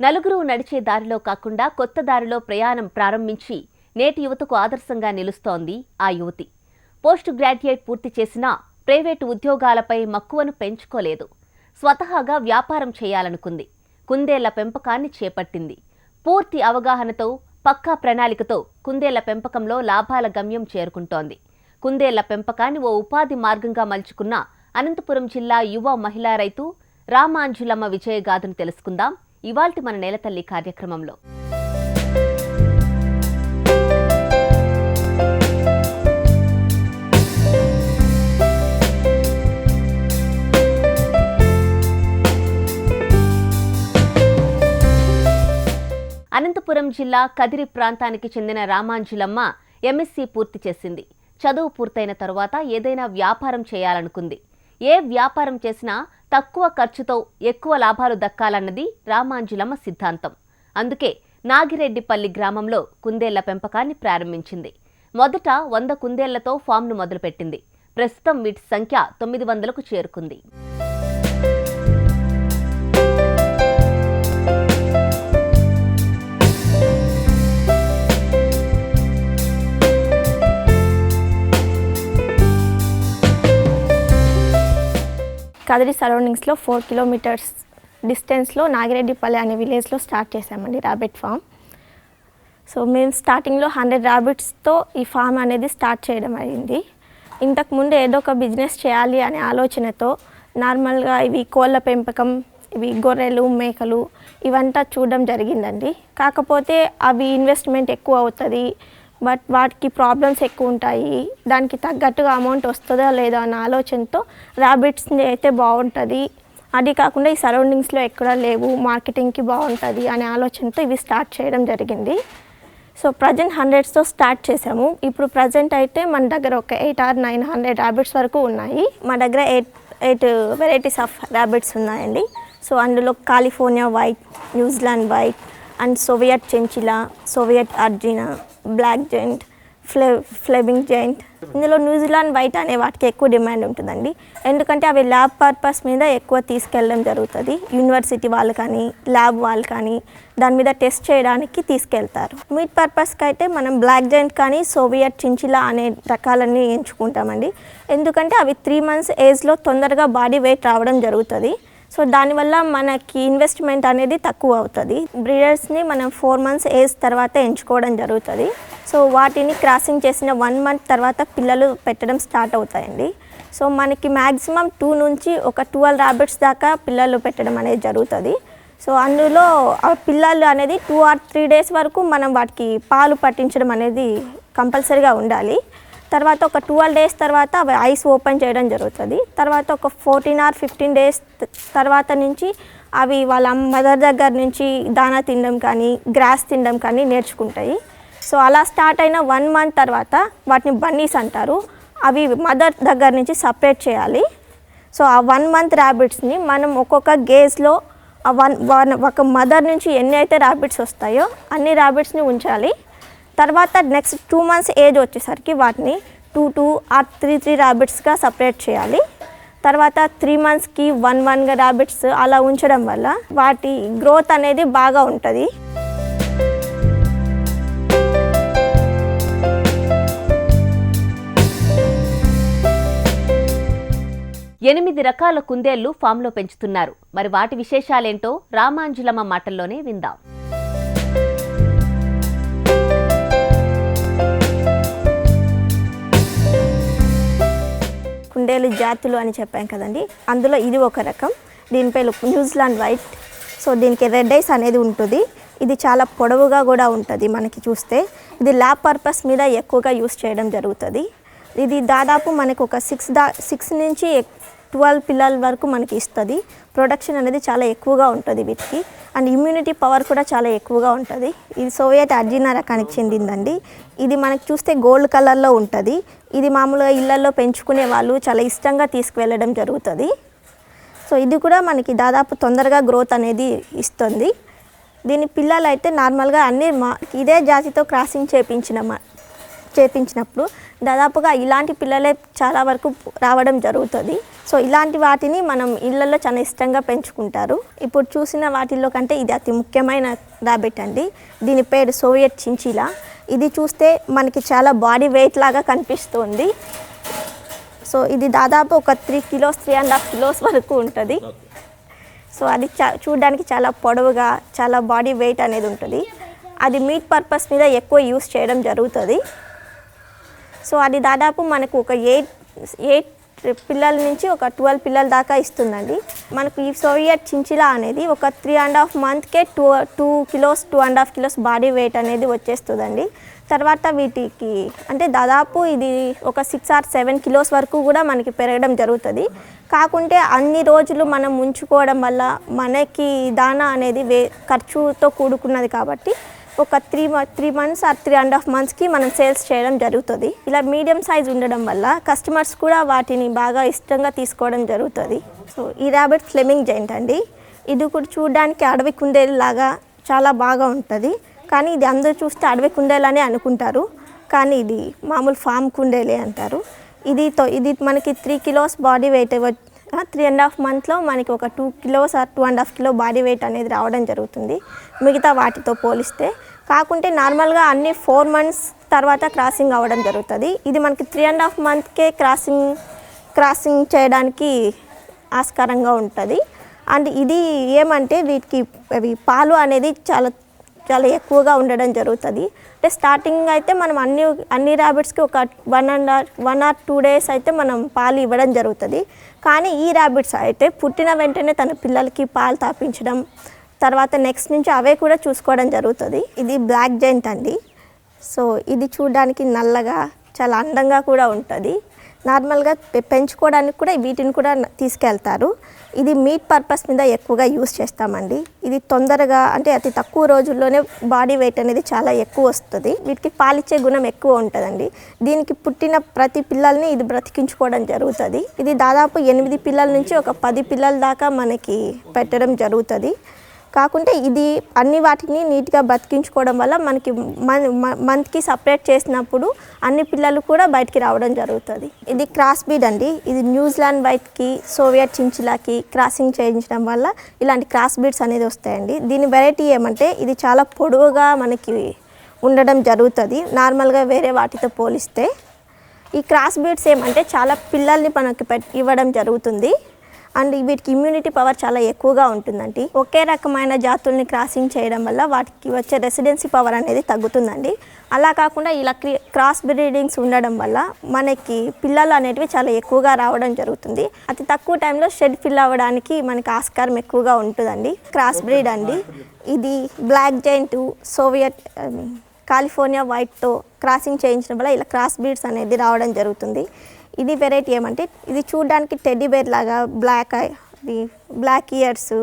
నలుగురు నడిచే దారిలో కాకుండా కొత్త దారిలో ప్రయాణం ప్రారంభించి నేటి యువతకు ఆదర్శంగా నిలుస్తోంది ఆ యువతి. పోస్ట్ గ్రాడ్యుయేట్ పూర్తి చేసినా ప్రైవేటు ఉద్యోగాలపై మక్కువను పెంచుకోలేదు. స్వతహాగా వ్యాపారం చేయాలనుకుంది. కుందేళ్ళ పెంపకాన్ని చేపట్టింది. పూర్తి అవగాహనతో పక్కా ప్రణాళికతో కుందేళ్ళ పెంపకంలో లాభాల గమ్యం చేరుకుంటోంది. కుందేళ్ళ పెంపకాన్ని ఓ ఉపాధి మార్గంగా మలుచుకున్న అనంతపురం జిల్లా యువ మహిళా రైతు రామాంజులమ్మ విజయగాథను తెలుసుకుందాం. ఇవాల్టి మన నేలతల్లి కార్యక్రమంలో. అనంతపురం జిల్లా కదిరి ప్రాంతానికి చెందిన రామాంజులమ్మ ఎంఎస్సీ పూర్తి చేసింది. చదువు పూర్తయిన తరువాత ఏదైనా వ్యాపారం చేయాలనుకుంది. ఏ వ్యాపారం చేసినా తక్కువ ఖర్చుతో ఎక్కువ లాభాలు దక్కాలన్నది రామాంజులమ్మ సిద్ధాంతం. అందుకే నాగిరెడ్డిపల్లి గ్రామంలో కుందేళ్ళ పెంపకాన్ని ప్రారంభించింది. మొదట వంద కుందేళ్ళతో ఫామ్ను మొదలుపెట్టింది. ప్రస్తుతం వీటి సంఖ్య తొమ్మిది వందలకు చేరుకుంది. కదిరి సరౌండింగ్స్లో ఫోర్ కిలోమీటర్స్ డిస్టెన్స్లో నాగిరెడ్డిపల్లి అనే విలేజ్లో స్టార్ట్ చేశామండి ర్యాబిట్ ఫామ్. సో మేము స్టార్టింగ్లో హండ్రెడ్ ర్యాబిట్స్తో ఈ ఫామ్ అనేది స్టార్ట్ చేయడం అయింది. ఇంతకుముందు ఏదో ఒక బిజినెస్ చేయాలి అనే ఆలోచనతో నార్మల్గా ఇవి కోళ్ళ పెంపకం ఇవి గొర్రెలు మేకలు ఇవంతా చూడడం జరిగిందండి. కాకపోతే అవి ఇన్వెస్ట్మెంట్ ఎక్కువ అవుతుంది బట్ వాటికి ప్రాబ్లమ్స్ ఎక్కువ ఉంటాయి. దానికి తగ్గట్టుగా అమౌంట్ వస్తుందా లేదా అన్న ఆలోచనతో ర్యాబిట్స్ని అయితే బాగుంటుంది. అది కాకుండా ఈ సరౌండింగ్స్లో ఎక్కడ లేవు. మార్కెటింగ్కి బాగుంటుంది అనే ఆలోచనతో ఇవి స్టార్ట్ చేయడం జరిగింది. సో ప్రజెంట్ హండ్రెడ్స్తో స్టార్ట్ చేసాము ఇప్పుడు ప్రజెంట్ అయితే మన దగ్గర ఒక eight or nine hundred rabbits వరకు ఉన్నాయి. మా దగ్గర eight eight varieties of rabbits ఉన్నాయండి. సో అందులో California white New Zealand white and Soviet chinchilla Soviet అర్జినా black giant ఫ్లే ఫ్లెబింగ్ జాయింట్ ఇందులో న్యూజిలాండ్ వైట్ అనే వాటికి ఎక్కువ డిమాండ్ ఉంటుందండి. ఎందుకంటే అవి ల్యాబ్ పర్పస్ మీద ఎక్కువ తీసుకెళ్ళడం జరుగుతుంది. యూనివర్సిటీ వాళ్ళు కానీ ల్యాబ్ వాళ్ళు కానీ దాని మీద టెస్ట్ చేయడానికి తీసుకెళ్తారు. మీట్ పర్పస్కి అయితే మనం బ్లాక్ జాయింట్ కానీ సోవియట్ చించిలా అనే రకాలన్నీ ఎంచుకుంటామండి. ఎందుకంటే అవి త్రీ మంత్స్ ఏజ్లో తొందరగా బాడీ వెయిట్ రావడం జరుగుతుంది. సో దానివల్ల మనకి ఇన్వెస్ట్మెంట్ అనేది తక్కువ అవుతుంది. బ్రీడర్స్ని మనం ఫోర్ మంత్స్ ఏజ్ తర్వాత ఎంచుకోవడం జరుగుతుంది. సో వాటిని క్రాసింగ్ చేసిన వన్ మంత్ తర్వాత పిల్లలు పెట్టడం స్టార్ట్ అవుతాయండి. సో మనకి మ్యాక్సిమం టూ నుంచి ఒక ట్వెల్వ్ ర్యాబిట్స్ దాకా పిల్లలు పెట్టడం అనేది జరుగుతుంది. సో అందులో ఆ పిల్లలు అనేది టూ ఆర్ త్రీ డేస్ వరకు మనం వాటికి పాలు పట్టించడం అనేది కంపల్సరీగా ఉండాలి. తర్వాత ఒక ట్వెల్వ్ డేస్ తర్వాత అవి ఐస్ ఓపెన్ చేయడం జరుగుతుంది. తర్వాత ఒక ఫోర్టీన్ ఆర్ ఫిఫ్టీన్ డేస్ తర్వాత నుంచి అవి వాళ్ళ మదర్ దగ్గర నుంచి దానా తినడం కానీ గ్రాస్ తినడం కానీ నేర్చుకుంటాయి. సో అలా స్టార్ట్ అయిన వన్ మంత్ తర్వాత వాటిని బన్నీస్ అంటారు. అవి మదర్ దగ్గర నుంచి సపరేట్ చేయాలి. సో ఆ వన్ మంత్ ర్యాబిట్స్ని మనం ఒక్కొక్క గేజ్లో వన్ వన్ ఒక మదర్ నుంచి ఎన్ని అయితే ర్యాబిట్స్ వస్తాయో అన్ని ర్యాబిట్స్ని ఉంచాలి. తర్వాత నెక్స్ట్ టూ మంత్స్ ఏజ్ వచ్చేసరికి వాటిని two two or three three ర్యాబిట్స్గా separate చేయాలి. తర్వాత త్రీ మంత్స్కి వన్ వన్గా ర్యాబిట్స్ అలా ఉంచడం వల్ల వాటి గ్రోత్ అనేది బాగా ఉంటుంది. ఎనిమిది రకాల కుందేళ్ళు ఫామ్లో పెంచుతున్నారు. మరి వాటి విశేషాలేంటో రామాంజులమ్మ మాటల్లోనే విందాం. కుండేలు జాతులు అని చెప్పాం కదండి. అందులో ఇది ఒక రకం. దీనిపై న్యూజిలాండ్ వైట్. సో దీనికి రెడ్ ఐస్ అనేది ఉంటుంది. ఇది చాలా పొడవుగా కూడా ఉంటుంది మనకి చూస్తే. ఇది ల్యాబ్ పర్పస్ మీద ఎక్కువగా యూస్ చేయడం జరుగుతుంది. ఇది దాదాపు మనకు ఒక సిక్స్ దా సిక్స్ నుంచి ట్వెల్వ్ పిల్లల వరకు మనకి ఇస్తుంది. ప్రొడక్షన్ అనేది చాలా ఎక్కువగా ఉంటుంది వీటికి. అండ్ ఇమ్యూనిటీ పవర్ కూడా చాలా ఎక్కువగా ఉంటుంది. ఇది సోవియట్ అర్జీనా రకానికి చెందిందండి. ఇది మనకు చూస్తే గోల్డ్ కలర్లో ఉంటుంది. ఇది మామూలుగా ఇళ్ళలో పెంచుకునే వాళ్ళు చాలా ఇష్టంగా తీసుకువెళ్ళడం జరుగుతుంది. సో ఇది కూడా మనకి దాదాపు తొందరగా గ్రోత్ అనేది ఇస్తుంది. దీని పిల్లలు అయితే నార్మల్గా అన్ని మా ఇదే జాతితో క్రాసింగ్ చేపించిన మా చేపించినప్పుడు దాదాపుగా ఇలాంటి పిల్లలే చాలా వరకు రావడం జరుగుతుంది. సో ఇలాంటి వాటిని మనం ఇళ్ళల్లో చాలా ఇష్టంగా పెంచుకుంటారు. ఇప్పుడు చూసిన వాటిల్లో కంటే ఇది అతి ముఖ్యమైన ర్యాబిట్ అండి. దీని పేరు సోవియట్ చించిలా. ఇది చూస్తే మనకి చాలా బాడీ వెయిట్ లాగా కనిపిస్తుంది. సో ఇది దాదాపు ఒక three kilos three and half kilos వరకు ఉంటుంది. సో అది చా చూడడానికి చాలా పొడవుగా చాలా బాడీ వెయిట్ అనేది ఉంటుంది. అది మీట్ పర్పస్ మీద ఎక్కువ యూస్ చేయడం జరుగుతుంది. సో అది దాదాపు మనకు ఒక ఎయిట్ ఎయిట్ పిల్లల నుంచి ఒక ట్వెల్వ్ పిల్లల దాకా ఇస్తుందండి. మనకు ఈ సోవియట్ చించిలా అనేది ఒక three and half మంత్కే two two kilos two and half kilos body weight అనేది వచ్చేస్తుందండి. తర్వాత వీటికి అంటే దాదాపు ఇది ఒక సిక్స్ ఆర్ సెవెన్ కిలోస్ వరకు కూడా మనకి పెరగడం జరుగుతుంది. కాకుంటే అన్ని రోజులు మనం ఉంచుకోవడం వల్ల మనకి దానా అనేది వే ఖర్చుతో కూడుకున్నది కాబట్టి ఒక three three months or three and half మంత్స్కి మనం సేల్స్ చేయడం జరుగుతుంది. ఇలా మీడియం సైజ్ ఉండడం వల్ల కస్టమర్స్ కూడా వాటిని బాగా ఇష్టంగా తీసుకోవడం జరుగుతుంది. సో ఈ ర్యాబిట్ ఫ్లెమింగ్ జైంట్ అండి. ఇది కూడా చూడడానికి అడవి కుందేలాగా చాలా బాగా ఉంటుంది. కానీ ఇది అందరూ చూస్తే అడవి కుందేలనే అనుకుంటారు. కానీ ఇది మామూలు ఫామ్ కుందేలే అంటారు. ఇది తో ఇది మనకి three kilos body weight three and half మంత్లో మనకి ఒక two kilos or two and half kilo body weight అనేది రావడం జరుగుతుంది. మిగతా వాటితో పోలిస్తే కాకుంటే నార్మల్గా అన్ని ఫోర్ మంత్స్ తర్వాత క్రాసింగ్ అవ్వడం జరుగుతుంది. ఇది మనకి త్రీ అండ్ హాఫ్ మంత్కే క్రాసింగ్ క్రాసింగ్ చేయడానికి ఆస్కారంగా ఉంటుంది. అండ్ ఇది ఏమంటే వీటికి అవి పాలు అనేది చాలా చాలా ఎక్కువగా ఉండడం జరుగుతుంది. అంటే స్టార్టింగ్ అయితే మనం అన్ని అన్ని ర్యాబిట్స్కి ఒక one and one or two days అయితే మనం పాలు ఇవ్వడం జరుగుతుంది. కానీ ఈ ర్యాబిట్స్ అయితే పుట్టిన వెంటనే తన పిల్లలకి పాలు తాపించడం తర్వాత నెక్స్ట్ నుంచి అవే కూడా చూసుకోవడం జరుగుతుంది. ఇది బ్లాక్ జైంట్ అండి. సో ఇది చూడడానికి నల్లగా చాలా అందంగా కూడా ఉంటుంది. నార్మల్గా పెంచుకోవడానికి కూడా వీటిని కూడా తీసుకెళ్తారు. ఇది మీట్ పర్పస్ మీద ఎక్కువగా యూస్ చేస్తామండి. ఇది తొందరగా అంటే అతి తక్కువ రోజుల్లోనే బాడీ వెయిట్ అనేది చాలా ఎక్కువ వస్తుంది. వీటికి పాలిచ్చే గుణం ఎక్కువ ఉంటుందండి. దీనికి పుట్టిన ప్రతి పిల్లల్ని ఇది బ్రతికించుకోవడం జరుగుతుంది. ఇది దాదాపు ఎనిమిది పిల్లల నుంచి ఒక పది పిల్లల దాకా మనకి పెట్టడం జరుగుతుంది. కాకుంటే ఇది అన్ని వాటిని నీట్గా బతికించుకోవడం వల్ల మనకి మంత్కి సపరేట్ చేసినప్పుడు అన్ని పిల్లలు కూడా బయటికి రావడం జరుగుతుంది. ఇది క్రాస్ బీడ్ అండి. ఇది న్యూజిలాండ్ వైట్కి సోవియట్ చించిలాకి క్రాసింగ్ చేయించడం వల్ల ఇలాంటి క్రాస్ బీడ్స్ అనేది వస్తాయండి. దీని వెరైటీ ఏమంటే ఇది చాలా పొడవుగా మనకి ఉండడం జరుగుతుంది. నార్మల్గా వేరే వాటితో పోలిస్తే. ఈ క్రాస్ బీడ్స్ ఏమంటే చాలా పిల్లల్ని మనకి పెట్ ఇవ్వడం జరుగుతుంది. అండ్ వీటికి ఇమ్యూనిటీ పవర్ చాలా ఎక్కువగా ఉంటుందండి. ఒకే రకమైన జాతుల్ని క్రాసింగ్ చేయడం వల్ల వాటికి వచ్చే రెసిడెన్సీ పవర్ అనేది తగ్గుతుందండి. అలా కాకుండా ఇలా క్రి- క్రాస్ బ్రీడింగ్స్ ఉండడం వల్ల మనకి పిల్లలు అనేటివి చాలా ఎక్కువగా రావడం జరుగుతుంది. అతి తక్కువ టైంలో షెడ్ ఫిల్ అవ్వడానికి మనకి ఆస్కారం ఎక్కువగా ఉంటుందండి. క్రాస్ బ్రీడ్ అండి. ఇది బ్లాక్ జైంట్ సోవియట్ కాలిఫోర్నియా వైట్తో క్రాసింగ్ చేయించడం వల్ల ఇలా క్రాస్ బీడ్స్ అనేది రావడం జరుగుతుంది. ఇది వెరైటీ ఏమంటే ఇది చూడడానికి టెడ్డీ బేర్ లాగా బ్లాక్ ఇది బ్లాక్ ఇయర్స్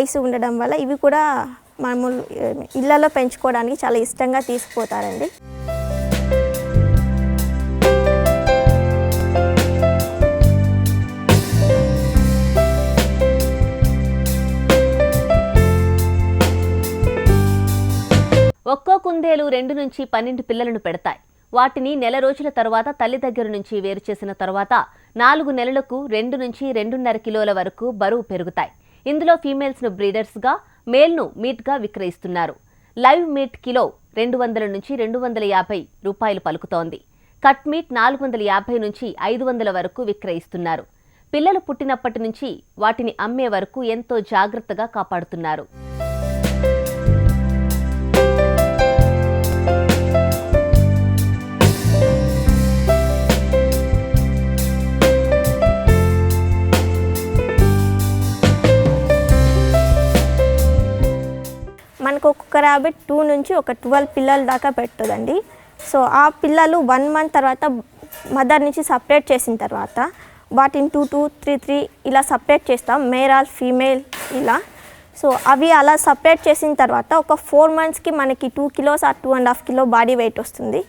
ఐస్ ఉండడం వల్ల ఇవి కూడా మామూలు ఇళ్ళలో పెంచుకోవడానికి చాలా ఇష్టంగా తీసుకుపోతారండి. ఒక్కో కుందేలు రెండు నుంచి పన్నెండు పిల్లలను పెడతాయి. వాటిని నెల రోజుల తర్వాత తల్లి దగ్గర నుంచి వేరు చేసిన తర్వాత నాలుగు నెలలకు రెండు నుంచి రెండున్నర కిలోల వరకు బరువు పెరుగుతాయి. ఇందులో ఫీమేల్స్ను బ్రీడర్స్గా మేల్ను మీట్గా విక్రయిస్తున్నారు. లైవ్ మీట్ కిలో రెండు వందల నుంచి రెండు వందల యాభై రూపాయలు పలుకుతోంది. కట్ మీట్ నాలుగు వందల యాభై నుంచి ఐదు వందల వరకు విక్రయిస్తున్నారు. పిల్లలు పుట్టినప్పటి నుంచి వాటిని అమ్మే వరకు ఎంతో జాగ్రత్తగా కాపాడుతున్నారు. మనకు ఒక్కొక్క ర్యాబిట్ టూ నుంచి ఒక ట్వెల్వ్ పిల్లల దాకా పెడుతుందండి. సో ఆ పిల్లలు వన్ మంత్ తర్వాత మదర్ నుంచి సపరేట్ చేసిన తర్వాత వాటిని టూ టూ త్రీ త్రీ ఇలా సపరేట్ చేస్తాం మేరాల్ ఫీమేల్ ఇలా. సో అవి అలా సపరేట్ చేసిన తర్వాత ఒక ఫోర్ మంత్స్కి మనకి టూ కిలోస్ ఆ two and half kilo body weight వస్తుంది.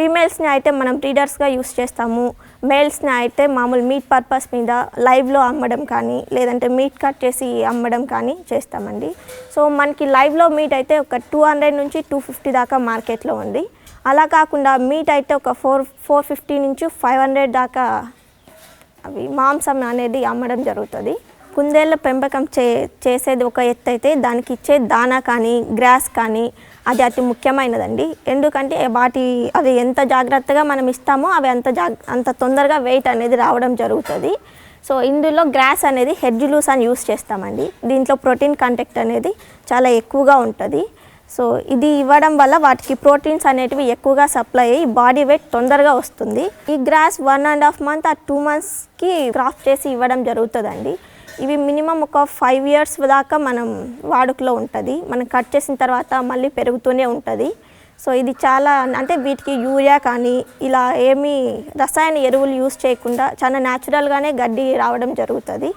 ఫీమేల్స్ని అయితే మనం బ్రీడర్స్గా యూస్ చేస్తాము. మేల్స్ని అయితే మామూలు మీట్ పర్పస్ మీద లైవ్లో అమ్మడం కానీ లేదంటే మీట్ కట్ చేసి అమ్మడం కానీ చేస్తామండి. సో మనకి లైవ్లో మీట్ అయితే ఒక టూ హండ్రెడ్ నుంచి టూ ఫిఫ్టీ దాకా మార్కెట్లో ఉంది. అలా కాకుండా మీట్ అయితే ఒక ఫోర్ ఫోర్ ఫిఫ్టీ నుంచి ఫైవ్ హండ్రెడ్ దాకా అవి మాంసం అనేది అమ్మడం జరుగుతుంది. కుందేళ్ళ పెంపకం చే చేసేది ఒక ఎత్తు అయితే దానికి ఇచ్చే దానా కానీ గ్రాస్ కానీ అది అతి ముఖ్యమైనదండి. ఎందుకంటే వాటి అవి ఎంత జాగ్రత్తగా మనం ఇస్తామో అవి అంత జాగ్ అంత తొందరగా వెయిట్ అనేది రావడం జరుగుతుంది. సో ఇందులో గ్రాస్ అనేది హెడ్ లూస్ అని యూస్ చేస్తామండి. దీంట్లో ప్రోటీన్ కంటెక్ట్ అనేది చాలా ఎక్కువగా ఉంటుంది. సో ఇది ఇవ్వడం వల్ల వాటికి ప్రోటీన్స్ అనేటివి ఎక్కువగా సప్లై అయ్యి బాడీ వెయిట్ తొందరగా వస్తుంది. ఈ grass one and half month ఆ టూ మంత్స్కి క్రాఫ్ట్ చేసి ఇవ్వడం జరుగుతుందండి. ఇవి మినిమం ఒక ఫైవ్ ఇయర్స్ దాకా మనం వాడుకలో ఉంటుంది. మనం కట్ చేసిన తర్వాత మళ్ళీ పెరుగుతూనే ఉంటుంది. సో ఇది చాలా అంటే వీటికి యూరియా కానీ ఇలా ఏమీ రసాయన ఎరువులు యూస్ చేయకుండా చాలా న్యాచురల్గానే గడ్డి రావడం జరుగుతుంది.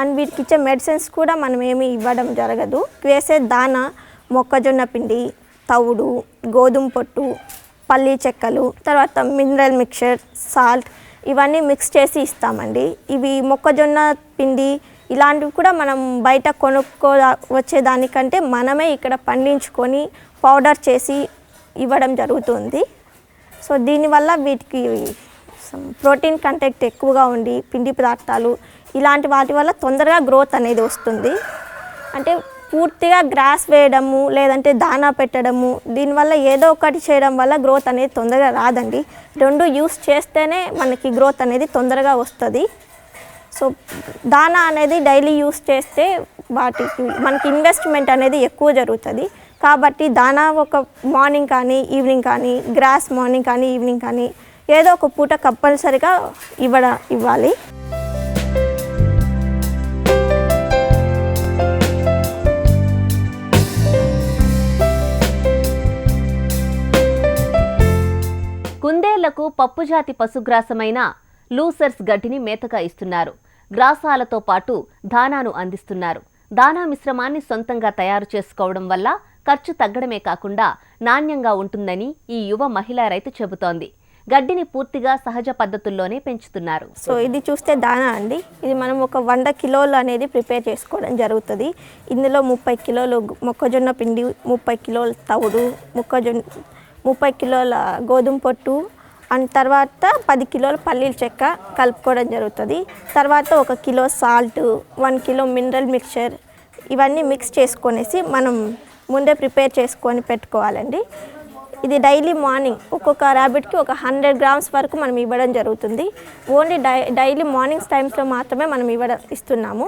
అండ్ వీటికి ఇచ్చే మెడిసిన్స్ కూడా మనం ఏమీ ఇవ్వడం జరగదు. వేసే దానా మొక్కజొన్న పిండి తవుడు గోధుమ పొట్టు పల్లీ చెక్కలు తర్వాత మినరల్ మిక్చర్ సాల్ట్ ఇవన్నీ మిక్స్ చేసి ఇస్తామండి. ఇవి మొక్కజొన్న పిండి ఇలాంటివి కూడా మనం బయట కొనుక్కో వచ్చేదానికంటే మనమే ఇక్కడ పండించుకొని పౌడర్ చేసి ఇవ్వడం జరుగుతుంది. సో దీనివల్ల వీటికి ప్రోటీన్ కంటెంట్ ఎక్కువగా ఉండి పిండి పదార్థాలు ఇలాంటి వాటి వల్ల తొందరగా గ్రోత్ అనేది వస్తుంది. అంటే పూర్తిగా గ్రాస్ వేయడము లేదంటే దానా పెట్టడము దీనివల్ల ఏదో ఒకటి చేయడం వల్ల గ్రోత్ అనేది తొందరగా రాదండి. రెండు యూస్ చేస్తేనే మనకి గ్రోత్ అనేది తొందరగా వస్తుంది. సో దానా అనేది డైలీ యూస్ చేస్తే వాటికి మనకి ఇన్వెస్ట్మెంట్ అనేది ఎక్కువ జరుగుతుంది. కాబట్టి దానా ఒక మార్నింగ్ కానీ ఈవినింగ్ కానీ గ్రాస్ మార్నింగ్ కానీ ఈవినింగ్ కానీ ఏదో ఒక పూట కంపల్సరిగా ఇవ్వడం ఇవ్వాలి. కుందేళ్ళకు పప్పుజాతి పశుగ్రాసమైన లూసర్స్ గడ్డిని మేతగా ఇస్తున్నారు. గ్రాసాలతో పాటు దానాను అందిస్తున్నారు. దానా మిశ్రమాన్ని సొంతంగా తయారు చేసుకోవడం వల్ల ఖర్చు తగ్గడమే కాకుండా నాణ్యంగా ఉంటుందని ఈ యువ మహిళా రైతు చెబుతోంది. గడ్డిని పూర్తిగా సహజ పద్ధతుల్లోనే పెంచుతున్నారు. సో ఇది చూస్తే దానా అండి. ఇది మనం ఒక వంద కిలోలు అనేది ప్రిపేర్ చేసుకోవడం జరుగుతుంది. ఇందులో ముప్పై కిలోలు మొక్కజొన్న పిండి ముప్పై కిలోల తవుడు మొక్కజొన్న ముప్పై కిలోల గోధుమ పొట్టు అండ్ తర్వాత పది కిలోల పల్లీల చెక్క కలుపుకోవడం జరుగుతుంది. తర్వాత ఒక kilo salt one kilo mineral mixture ఇవన్నీ మిక్స్ చేసుకొనేసి మనం ముందే ప్రిపేర్ చేసుకొని పెట్టుకోవాలండి. ఇది డైలీ మార్నింగ్ ఒక్కొక్క ర్యాబిట్కి ఒక హండ్రెడ్ గ్రామ్స్ వరకు మనం ఇవ్వడం జరుగుతుంది. ఓన్లీ డై డైలీ మార్నింగ్స్ టైమ్స్లో మాత్రమే మనం ఇవ్వడం ఇస్తున్నాము.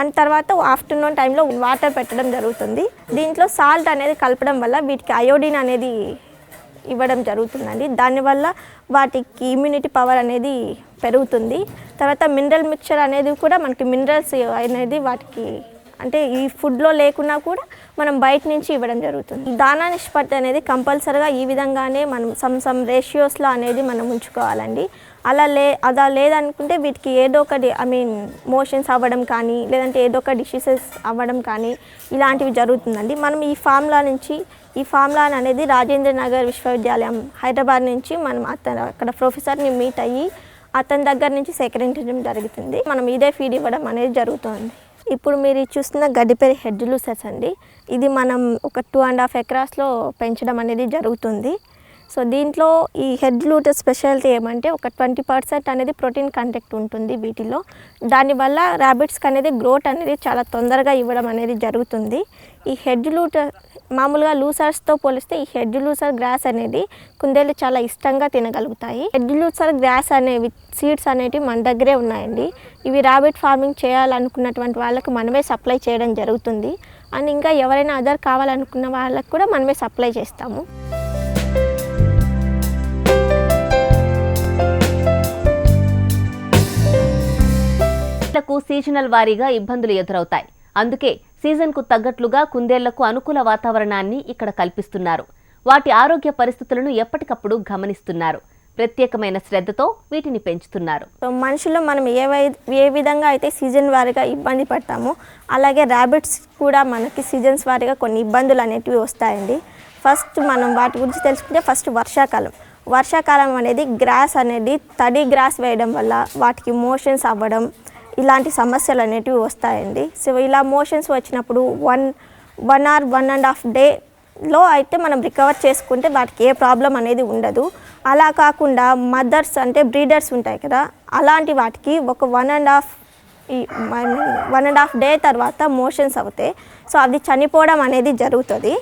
అండ్ తర్వాత ఆఫ్టర్నూన్ టైంలో వాటర్ పెట్టడం జరుగుతుంది. దీంట్లో సాల్ట్ అనేది కలపడం వల్ల వీటికి అయోడిన్ అనేది ఇవ్వడం జరుగుతుందండి. దానివల్ల వాటికి ఇమ్యూనిటీ పవర్ అనేది పెరుగుతుంది. తర్వాత మినరల్ మిక్చర్ అనేది కూడా మనకి మినరల్స్ అనేది వాటికి అంటే ఈ ఫుడ్లో లేకున్నా కూడా మనం బయట నుంచి ఇవ్వడం జరుగుతుంది. దానా నిష్పత్తి అనేది కంపల్సరిగా ఈ విధంగానే మనం సమ్ సమ్ రేషియోస్లో అనేది మనం ఉంచుకోవాలండి. అలా లే అలా లేదనుకుంటే వీటికి ఏదో ఒకటి ఐ మీన్ మోషన్స్ అవ్వడం కానీ లేదంటే ఏదో ఒక డిసీజెస్ అవ్వడం కానీ ఇలాంటివి జరుగుతుందండి. మనం ఈ ఫామ్లా నుంచి ఈ ఫార్ములా అనేది రాజేంద్ర నగర్ విశ్వవిద్యాలయం హైదరాబాద్ నుంచి మనం అతను అక్కడ ప్రొఫెసర్ని మీట్ అయ్యి అతని దగ్గర నుంచి సేకరించడం జరుగుతుంది. మనం ఇదే ఫీడ్ ఇవ్వడం అనేది జరుగుతుంది. ఇప్పుడు మీరు చూస్తున్న గడ్డిపేరి హెడ్ లూసర్స్ అండి. ఇది మనం ఒక టూ అండ్ హాఫ్ ఎకరాస్లో పెంచడం అనేది జరుగుతుంది. సో దీంట్లో ఈ హెడ్ లూటర్ స్పెషాలిటీ ఏమంటే ఒక ట్వంటీ పర్సెంట్ అనేది ప్రోటీన్ కంటెక్ట్ ఉంటుంది వీటిలో. దానివల్ల ర్యాబిట్స్కి అనేది గ్రోత్ అనేది చాలా తొందరగా ఇవ్వడం అనేది జరుగుతుంది. ఈ హెడ్ లూటర్ మామూలుగా లూసర్స్తో పోలిస్తే ఈ హెడ్ లూసర్ గ్రాస్ అనేది కుందేళ్ళు చాలా ఇష్టంగా తినగలుగుతాయి. హెడ్ లూసర్ గ్రాస్ అనేవి సీడ్స్ అనేవి మన దగ్గరే ఉన్నాయండి. ఇవి ర్యాబిట్ ఫార్మింగ్ చేయాలనుకున్నటువంటి వాళ్ళకి మనమే సప్లై చేయడం జరుగుతుంది. అండ్ ఇంకా ఎవరైనా అదర్ కావాలనుకున్న వాళ్ళకి కూడా మనమే సప్లై చేస్తాము. కుందేళ్ళకు సీజనల్ వారీగా ఇబ్బందులు ఎదురవుతాయి. అందుకే సీజన్కు తగ్గట్లుగా కుందేళ్ళకు అనుకూల వాతావరణాన్ని ఇక్కడ కల్పిస్తున్నారు. వాటి ఆరోగ్య పరిస్థితులను ఎప్పటికప్పుడు గమనిస్తున్నారు. ప్రత్యేకమైన శ్రద్ధతో వీటిని పెంచుతున్నారు. మనుషులు మనం ఏ ఏ విధంగా అయితే సీజన్ వారీగా ఇబ్బంది పడతామో అలాగే ర్యాబిట్స్ కూడా మనకి సీజన్స్ వారీగా కొన్ని ఇబ్బందులు అనేటివి వస్తాయండి. ఫస్ట్ మనం వాటి గురించి తెలుసుకుంటే ఫస్ట్ వర్షాకాలం. వర్షాకాలం అనేది గ్రాస్ అనేది తడి గ్రాస్ వేయడం వల్ల వాటికి మోషన్స్ అవ్వడం ఇలాంటి సమస్యలు అనేటివి వస్తాయండి. సో ఇలా మోషన్స్ వచ్చినప్పుడు one one or one and half డేలో అయితే మనం రికవర్ చేసుకుంటే వాటికి ఏ ప్రాబ్లం అనేది ఉండదు. అలా కాకుండా మదర్స్ అంటే బ్రీడర్స్ ఉంటాయి కదా అలాంటి వాటికి ఒక వన్ అండ్ హాఫ్ ఈ వన్ అండ్ హాఫ్ డే తర్వాత మోషన్స్ అవుతాయి. సో అది చనిపోవడం అనేది జరుగుతుంది.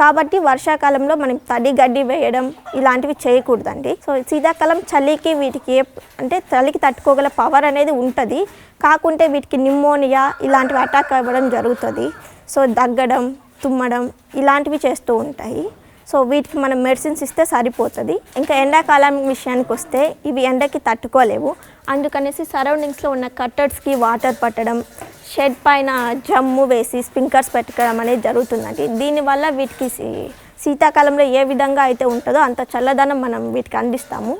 కాబట్టి వర్షాకాలంలో మనం తడి గడ్డి వేయడం ఇలాంటివి చేయకూడదండి. సో శీతాకాలం చలికి వీటికి అంటే చలికి తట్టుకోగల పవర్ అనేది ఉంటుంది. కాకుంటే వీటికి నిమ్మోనియా ఇలాంటివి అటాక్ అవ్వడం జరుగుతుంది. సో దగ్గడం తుమ్మడం ఇలాంటివి చేస్తూ ఉంటాయి. సో వీటికి మనం మెడిసిన్స్ ఇస్తే సరిపోతుంది. ఇంకా ఎండాకాలం విషయానికి వస్తే ఇవి ఎండకి తట్టుకోలేవు. అందుకనేసి సరౌండింగ్స్లో ఉన్న కట్టర్స్కి వాటర్ పట్టడం షెడ్ పైన జమ్ము వేసి స్ప్రింకర్స్ పెట్టుకోవడం అనేది జరుగుతుందండి. దీనివల్ల వీటికి శీతాకాలంలో ఏ విధంగా అయితే ఉంటుందో అంత చల్లదనం మనం వీటికి అందిస్తాము.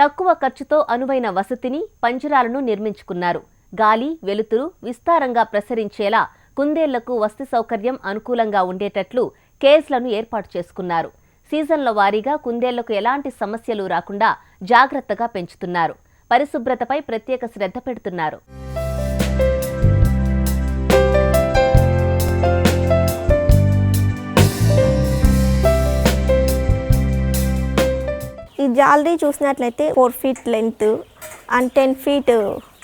తక్కువ ఖర్చుతో అనువైన వసతిని పంజరాలను నిర్మించుకున్నారు. గాలి వెలుతురు విస్తారంగా ప్రసరించేలా కుందేళ్ళకు వసతి సౌకర్యం అనుకూలంగా ఉండేటట్లు కేజ్లను ఏర్పాటు చేసుకున్నారు. సీజన్ల వారీగా కుందేళ్ళకు ఎలాంటి సమస్యలు రాకుండా జాగ్రత్తగా పెంచుతున్నారు. పరిశుభ్రతపై ప్రత్యేక శ్రద్ధ పెడుతున్నారు. ఈ జాలరీ చూసినట్లయితే four feet length and ten feet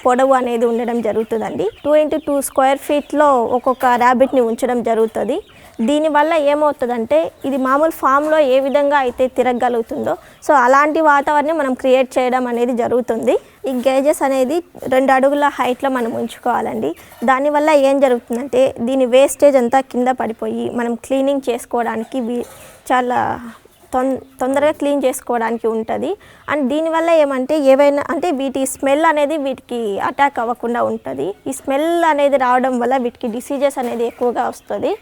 పొడవు అనేది ఉండడం జరుగుతుందండి. టూ ఇంటూ టూ స్క్వేర్ ఫీట్లో ఒక్కొక్క ర్యాబిట్ని ఉంచడం జరుగుతుంది. దీనివల్ల ఏమవుతుందంటే ఇది మామూలు ఫామ్లో ఏ విధంగా అయితే తిరగగలుగుతుందో సో అలాంటి వాతావరణం మనం క్రియేట్ చేయడం అనేది జరుగుతుంది. ఈ గేజెస్ అనేది రెండు అడుగుల హైట్లో మనం ఉంచుకోవాలండి. దానివల్ల ఏం జరుగుతుందంటే దీని వేస్టేజ్ అంతా కింద పడిపోయి మనం క్లీనింగ్ చేసుకోవడానికి చాలా తొందరగా క్లీన్ చేసుకోవడానికి ఉంటుంది. అండ్ దీనివల్ల ఏమంటే ఏవైనా అంటే వీటి స్మెల్ అనేది వీటికి అటాక్ అవ్వకుండా ఉంటుంది. ఈ స్మెల్ అనేది రావడం వల్ల వీటికి డిసీజెస్ అనేది ఎక్కువగా వస్తుంది.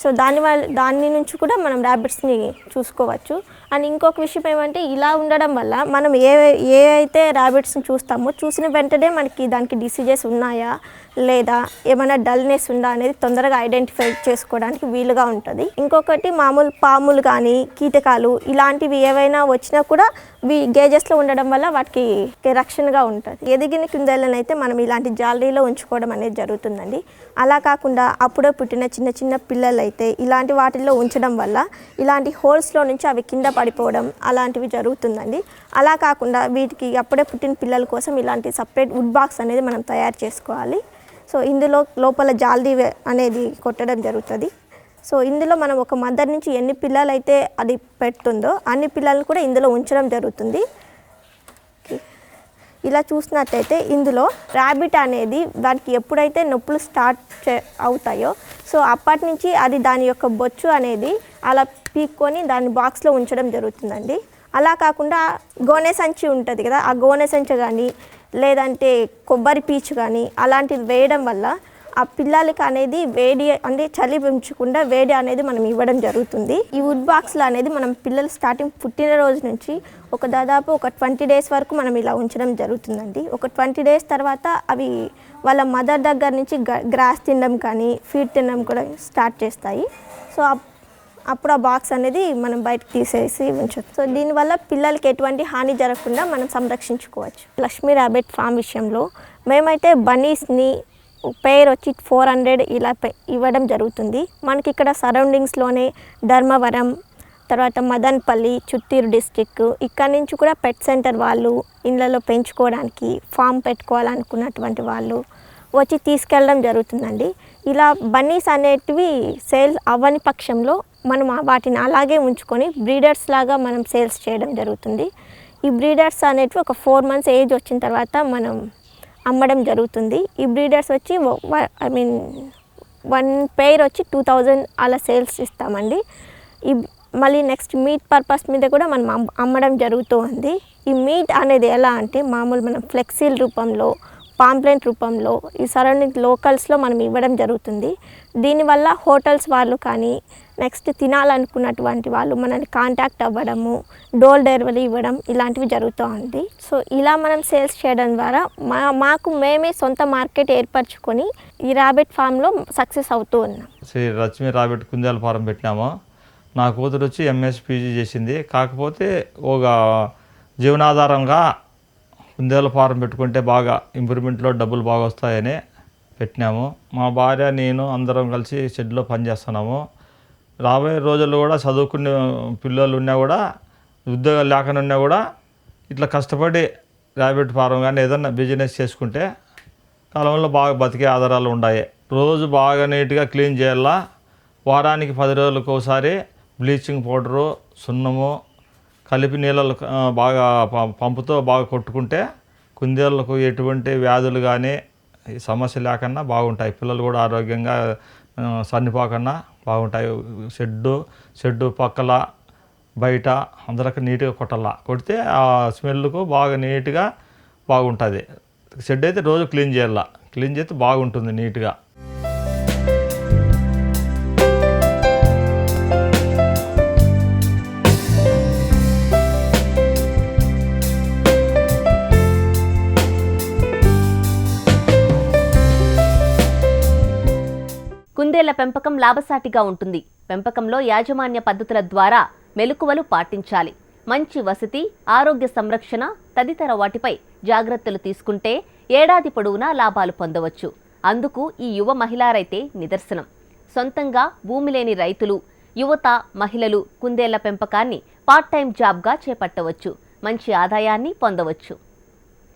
సో దానివల్ల దాని నుంచి కూడా మనం ర్యాబిట్స్ని చూసుకోవచ్చు. అండ్ ఇంకొక విషయం ఏమంటే ఇలా ఉండడం వల్ల మనం ఏ ఏ అయితే ర్యాబిట్స్ని చూస్తామో చూసిన వెంటనే మనకి దానికి డిసీజెస్ ఉన్నాయా? లేదా ఏమైనా డల్నెస్ ఉందా అనేది తొందరగా ఐడెంటిఫై చేసుకోవడానికి వీలుగా ఉంటుంది. ఇంకొకటి మామూలు పాములు కానీ కీటకాలు ఇలాంటివి ఏవైనా వచ్చినా కూడా వీ గేజెస్లో ఉండడం వల్ల వాటికి రక్షణగా ఉంటుంది. ఎదిగిన కుందేళ్ళని అయితే మనం ఇలాంటి జాలరీలో ఉంచుకోవడం అనేది జరుగుతుందండి. అలా కాకుండా అప్పుడే పుట్టిన చిన్న చిన్న పిల్లలు అయితే ఇలాంటి వాటిల్లో ఉంచడం వల్ల ఇలాంటి హోల్స్లో నుంచి అవి కింద పడిపోవడం అలాంటివి జరుగుతుందండి. అలా కాకుండా వీటికి అప్పుడే పుట్టిన పిల్లల కోసం ఇలాంటి సపరేట్ వుడ్ బాక్స్ అనేది మనం తయారు చేసుకోవాలి. సో ఇందులో లోపల జాల్ది అనేది కొట్టడం జరుగుతుంది. సో ఇందులో మనం ఒక మదర్ నుంచి ఎన్ని పిల్లలు అయితే అది పెడుతుందో అన్ని పిల్లల్ని కూడా ఇందులో ఉంచడం జరుగుతుంది. ఇలా చూసినట్టయితే ఇందులో ర్యాబిట్ అనేది దానికి ఎప్పుడైతే నొప్పులు స్టార్ట్ చే- అవుతాయో సో అప్పటి నుంచి అది దాని యొక్క బొచ్చు అనేది అలా పీక్కొని దాన్ని బాక్స్లో ఉంచడం జరుగుతుందండి. అలా కాకుండా గోనె సంచి ఉంటుంది కదా ఆ గోనె సంచి కానీ లేదంటే కొబ్బరి పీచు కానీ అలాంటివి వేయడం వల్ల ఆ పిల్లలకి అనేది వేడి అంటే చలి పెంచకుండా వేడి అనేది మనం ఇవ్వడం జరుగుతుంది. ఈ వుడ్ బాక్స్లో అనేది మనం పిల్లలు స్టార్టింగ్ పుట్టినరోజు నుంచి ఒక దాదాపు ఒక ట్వంటీ డేస్ వరకు మనం ఇలా ఉంచడం జరుగుతుందండి. ఒక ట్వంటీ డేస్ తర్వాత అవి వాళ్ళ మదర్ దగ్గర నుంచి గ్రాస్ తినడం కానీ ఫీడ్ తినడం కూడా స్టార్ట్ చేస్తాయి. సో అప్పుడు ఆ బాక్స్ అనేది మనం బయటకు తీసేసి ఉంచవచ్చు సో దీనివల్ల పిల్లలకి ఎటువంటి హాని జరగకుండా మనం సంరక్షించుకోవచ్చు. లక్ష్మీ ర్యాబిట్ ఫామ్ విషయంలో మేమైతే బనీస్ని పేర్ వచ్చి ఫోర్ హండ్రెడ్ ఇలా పె- ఇవ్వడం జరుగుతుంది. మనకి ఇక్కడ సరౌండింగ్స్లోనే ధర్మవరం తర్వాత మదన్పల్లి చిత్తూరు డిస్టిక్ ఇక్కడ నుంచి కూడా పెట్ సెంటర్ వాళ్ళు ఇళ్ళలో పెంచుకోవడానికి ఫామ్ పెట్టుకోవాలనుకున్నటువంటి వాళ్ళు వచ్చి తీసుకెళ్ళడం జరుగుతుందండి. ఇలా బన్నీస్ అనేటివి సేల్స్ అవ్వని పక్షంలో మనం వాటిని అలాగే ఉంచుకొని బ్రీడర్స్ లాగా మనం సేల్స్ చేయడం జరుగుతుంది. ఈ బ్రీడర్స్ అనేటివి ఒక ఫోర్ మంత్స్ ఏజ్ వచ్చిన తర్వాత మనం అమ్మడం జరుగుతుంది. ఈ బ్రీడర్స్ వచ్చి ఐ మీన్ వన్ పెయిర్ వచ్చి టూ థౌజండ్ అలా సేల్స్ ఇస్తామండి ఈ మళ్ళీ నెక్స్ట్ మీట్ పర్పస్ మీద కూడా మనం అమ్మడం జరుగుతూ ఉంది. ఈ మీట్ అనేది ఎలా అంటే మామూలు మనం ఫ్లెక్సీల్ రూపంలో పాంప్లెంట్ రూపంలో ఈ సరౌండింగ్ లోకల్స్లో మనం ఇవ్వడం జరుగుతుంది. దీనివల్ల హోటల్స్ వాళ్ళు కానీ నెక్స్ట్ తినాలనుకున్నటువంటి వాళ్ళు మనల్ని కాంటాక్ట్ అవ్వడము డోర్ డెలివరీ ఇవ్వడం ఇలాంటివి జరుగుతూ ఉంది. సో ఇలా మనం సేల్స్ చేయడం ద్వారా మా మాకు మేమే సొంత మార్కెట్ ఏర్పరచుకొని ఈ ర్యాబిట్ ఫామ్లో సక్సెస్ అవుతూ ఉన్నాం. శ్రీ లక్ష్మీ రాబెట్ కుంజాల ఫారం పెట్టినాము. నా కూతురు వచ్చి ఎంఎస్పీజీ చేసింది. కాకపోతే ఒక జీవనాధారంగా కుందేల ఫారం పెట్టుకుంటే బాగా ఇంప్రూవ్మెంట్లో డబ్బులు బాగా వస్తాయని పెట్టినాము. మా భార్య నేను అందరం కలిసి షెడ్లో పనిచేస్తున్నాము రాబోయే రోజుల్లో కూడా చదువుకునే పిల్లలు ఉన్నా కూడా ఉద్యోగాలు లేకుండా ఉన్నా కూడా ఇట్లా కష్టపడి ర్యాబిట్ ఫారం కానీ ఏదన్నా బిజినెస్ చేసుకుంటే కాలంలో బాగా బతికే ఆధారాలు ఉన్నాయి రోజు బాగా నీట్గా క్లీన్ చేయాలా? వారానికి పది రోజులకు ఒకసారి బ్లీచింగ్ పౌడరు సున్నము కలిపి నీళ్ళలో బాగా పంపుతో బాగా కొట్టుకుంటే కుందేళ్ళకు ఎటువంటి వ్యాధులు కానీ సమస్య లేకుండా బాగుంటాయి. పిల్లలు కూడా ఆరోగ్యంగా సన్నిపోకుండా బాగుంటాయి. షెడ్డు షెడ్డు పక్కల బయట అందరికి నీట్గా కొట్టాల. కొడితే ఆ స్మెల్కు బాగా నీట్గా బాగుంటుంది. షెడ్ అయితే రోజు క్లీన్ చేయాల. క్లీన్ చేస్తే బాగుంటుంది నీట్గా. కుందేళ్ళ పెంపకం లాభసాటిగా ఉంటుంది. పెంపకంలో యాజమాన్య పద్ధతుల ద్వారా మెలకువలు పాటించాలి. మంచి వసతి ఆరోగ్య సంరక్షణ తదితర వాటిపై జాగ్రత్తలు తీసుకుంటే ఏడాది పొడవునా లాభాలు పొందవచ్చు. అందుకు ఈ యువ మహిళారైతే నిదర్శనం. సొంతంగా భూమి లేని రైతులు యువత మహిళలు కుందేళ్ళ పెంపకాన్ని పార్ట్ టైం జాబ్గా చేపట్టవచ్చు. మంచి ఆదాయాన్ని పొందవచ్చు.